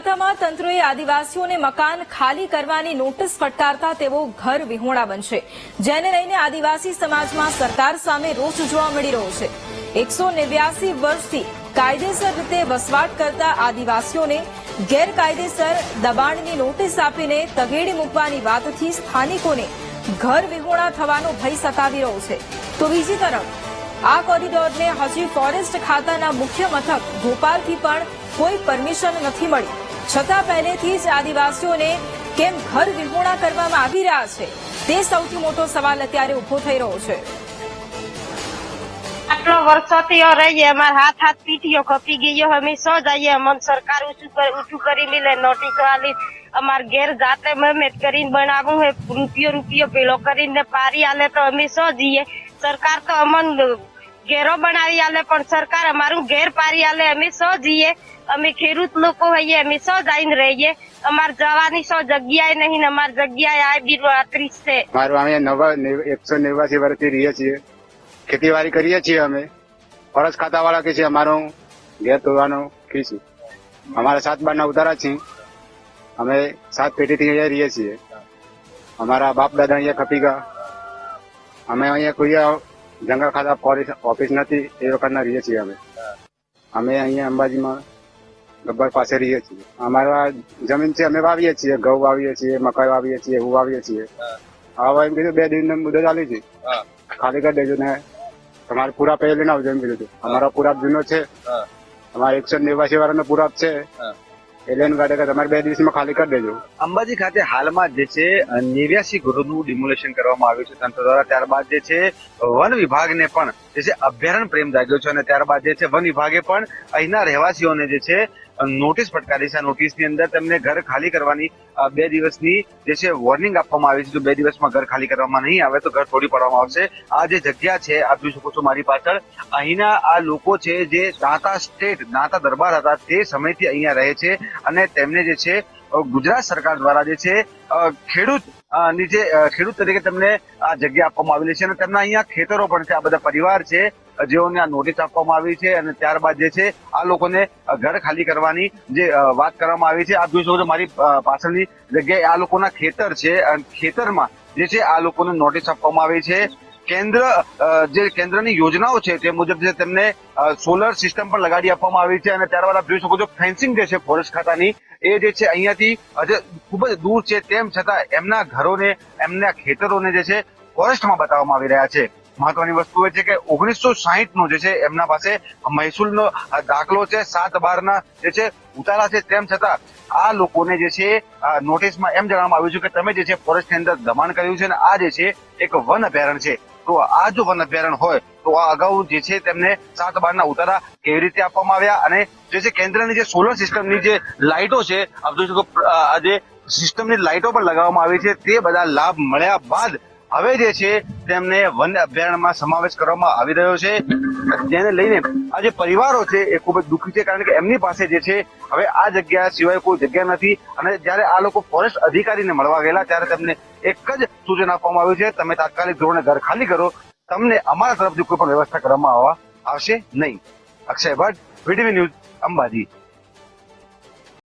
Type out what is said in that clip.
બનાસકાંઠામાં તંત્રએ આદિવાસીઓને મકાન ખાલી કરવાની નોટિસ ફટકારતા તેઓ ઘર વિહોણા બનશે. જેને લઈને આદિવાસી સમાજમાં સરકાર સામે રોષ જોવા મળી રહ્યો છે. એકસો નેવ્યાસી વર્ષથી કાયદેસર રીતે વસવાટ કરતા આદિવાસીઓને ગેરકાયદેસર દબાણની નોટિસ આપીને તગેડી મૂકવાની વાતથી સ્થાનિકોને ઘર વિહોણા થવાનો ભય સતાવી રહ્યો છે. તો બીજી તરફ, આ કોરિડોરને હજી ફોરેસ્ટ ખાતાના મુખ્ય મથક ભોપાલથી પણ કોઈ પરમિશન નથી મળી. છતાં પહેલેથી જ આદિવાસીઓને કેમ ઘર વિહોણા કરવામાં આવી રહ્યા છે, તે સૌથી મોટો સવાલ અત્યારે ઊભો થઈ રહ્યો છે. આટલો વર્ષોથી રહીએ અમાર હાથ હાથ પીટીઓ ખપી ગયો અમે સો જઈએ, અમને સરકાર ઊંચું ઊંચું કરી મિલે, નોટિસ આલી, અમાર ઘેર જાતે મહેનત કરીને બનાવવું હે, રૂપિયો રૂપિયો પેલો કરીને પારી આલે તો અમે સો જઈએ. સરકાર તો અમન ઘેરો બનાવી આલે, પણ સરકાર અમારું ઘેર પારી આલે. અમે સો જઈએ અમે ખેડૂત લોકો હોઈએ, અમે સો જઈને રહીએ. અમાર જવાની સો જગ્યાએ નહીં, અમાર જગ્યાએ આ બી રાત્રી છે. મારું અમે નેવ- એકસો નેવાસી વર્ષથી રહીએ છીએ. ખેતીવાડી કરીએ છીએ અમે. ફરજ ખાતા વાળા કે છે, અમારું ઘેર તોડવાનો કે છે. અમારા સાત બારના ઉતારા છે અમે સાત પેઢીથી અહીંયા રહીએ છીએ. અમારા બાપ દાદા અહીંયા ખપી ગયા. અમે અહીંયા કોઈ જંગલ ખાતા ઓફિસ નથી એ વખતના રહીએ છીએ અમે. અમે અહીંયા અંબાજીમાં ગબ્બર પાસે રહીએ છીએ. અમારા જમીન છે અમે વાવીએ છીએ. ઘઉં વાવીએ છીએ મકાઈ વાવીએ છીએ એવું વાવીએ છીએ. હવે એમ કીધું બે દિન મુદત ચાલી છે ખાલી કરી દેજો ને તમારે પૂરા પૈ લઈને આવજો એમ કીધું અમારો પુરાપ જૂનો છે. અમારા એકસો નેવાસી વાળાનો પુરાપ છે. એ એનું ગાડે તમારે બે દિવસમાં ખાલી કરી દેજો. અંબાજી ખાતે હાલમાં જે છે નેવ્યાસી ગૃહનું ડિમોલેશન કરવામાં આવ્યું છે. તંત્ર દ્વારા ત્યારબાદ જે છે, વન વિભાગને પણ જે છે અભ્યારણ પ્રેમ જાગ્યો છે. અને ત્યારબાદ જે છે, વન વિભાગે પણ અહીંના રહેવાસીઓને જે છે નોટિસ ફટકારી છે. આ નોટિસની અંદર તેમને ઘર ખાલી કરવાની બે દિવસની જે છે વોર્નિંગ આપવામાં આવી છે. જો બે દિવસમાં ઘર ખાલી કરવામાં નહીં આવે તો ઘર તોડી પાડવામાં આવશે. આ જે જગ્યા છે, આપ જોઈ શકો છો મારી પાછળ, અહીંના આ લોકો છે જે દાંતા સ્ટેટ દાંતા દરબાર હતા, તે સમયથી અહીંયા રહે છે. અને તેમને જે છે ગુજરાત સરકાર દ્વારા જે છે ખેડૂત ની જે ખેડૂત તરીકે તમને આ જગ્યા આપવામાં આવેલી છે અને તેમના અહીંયા ખેતરો પણ છે. આ બધા પરિવાર છે જેઓને આ નોટિસ આપવામાં આવી છે અને ત્યારબાદ જે છે, આ લોકોને ઘર ખાલી કરવાની જે વાત કરવામાં આવી છે. આપ જોઈ શકો છો મારી પાછળની જગ્યાએ આ લોકોના ખેતર છે અને ખેતરમાં જે છે, આ લોકોને નોટિસ આપવામાં આવી છે. કેન્દ્ર જે કેન્દ્રની યોજનાઓ છે તે મુજબ જે તેમને સોલર સિસ્ટમ પણ લગાડી આપવામાં આવી છે અને ત્યારબાદ આપ જોઈ શકો છો ફેન્સિંગ જે છે ફોરેસ્ટ ખાતાની, એ જે છે અહીંયાથી ખૂબ જ દૂર છે. તેમ છતાં એમના ઘરોને, એમના ખેતરોને જે છે ફોરેસ્ટમાં બતાવવામાં આવી રહ્યા છે. મહત્વની વસ્તુ એ છે કે ઓગણીસો સાહીઠ નો જે છે એમના પાસે મહેસૂલનો દાખલો છે સાત બારના જે છે ઉતારા છે. તેમ છતાં આ લોકોને જે છે નોટિસમાં એમ જણાવવામાં આવ્યું છે કે તમે જે છે ફોરેસ્ટની અંદર દબાણ કર્યું છે અને આ જે છે એક વન અભયારણ્ય છે. તો આ જો વન અભયારણ્ય હોય, તો આ અગાઉ જે છે તેમને સાત બારના ઉતારા કેવી રીતે આપવામાં આવ્યા અને જે છે કેન્દ્રની જે સોલર સિસ્ટમની જે લાઇટો છે, આપ જોઈ શકો જે સિસ્ટમની લાઇટો પણ લગાવવામાં આવી છે, તે બધા લાભ મળ્યા બાદ હવે જે છે, તેમને વન અભયારણ્યમાં સમાવેશ કરવામાં આવી રહ્યો છે. જેને લઈને આ જે પરિવારો છે, એ ખૂબ જ દુઃખી છે, કારણ કે એમની પાસે જે છે, હવે આ જગ્યા સિવાય કોઈ જગ્યા નથી. અને જ્યારે આ લોકો ફોરેસ્ટ અધિકારીને મળવા ગયેલા, ત્યારે તેમને એક જ સૂચન આપવામાં આવ્યું છે, તમે તાત્કાલિક ધોરણે ઘર ખાલી કરો. તમને અમારા તરફથી કોઈ પણ વ્યવસ્થા કરવામાં આવશે નહીં. Akshay Bhatt VTV news Ambaji.